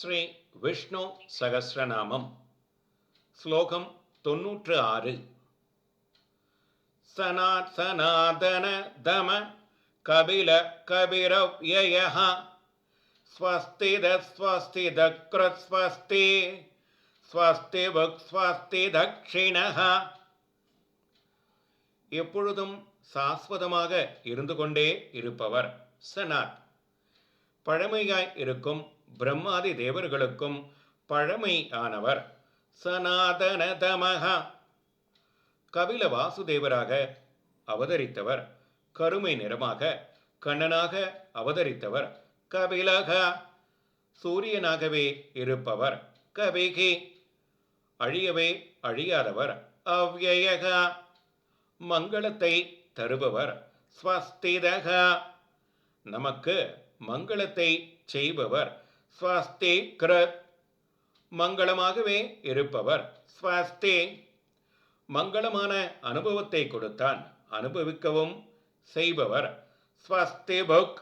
ஸ்ரீ விஷ்ணு சகசிரநாமம் ஸ்லோகம் தொன்னூற்று ஆறு. சனாத் சனாதன தம கபில கபிரவ்யய ஸ்வஸ்தித ஸ்வஸ்தித கிருத் ஸ்வஸ்தி ஸ்வஸ்தி புக் ஸ்வஸ்தி தக்ஷிணஹ. எப்பொழுதும் சாஸ்வதமாக இருந்து கொண்டே இருப்பவர் சனாத். பழமையாய் இருக்கும் பிரம்மாதி தேவர்களுக்கும் பழமை ஆனவர் சனாதன தமக கபில வாசுதேவராக அவதரித்தவர். கருமை நிறமாக கண்ணனாக அவதரித்தவர். கபிலக. சூரியனாகவே இருப்பவர். கபிகி. அழியவே அழியாதவர். அவ்யயக. மங்களத்தை தருபவர். ஸ்வஸ்திதக. நமக்கு மங்களத்தை செய்பவர். ஸ்வஸ்தி கிருத் மங்களமாகவே இருப்பவர். ஸ்வஸ்தி மங்களமான அனுபவத்தை கொடுத்தான். அனுபவிக்கவும் செய்பவர். ஸ்வஸ்தி புக்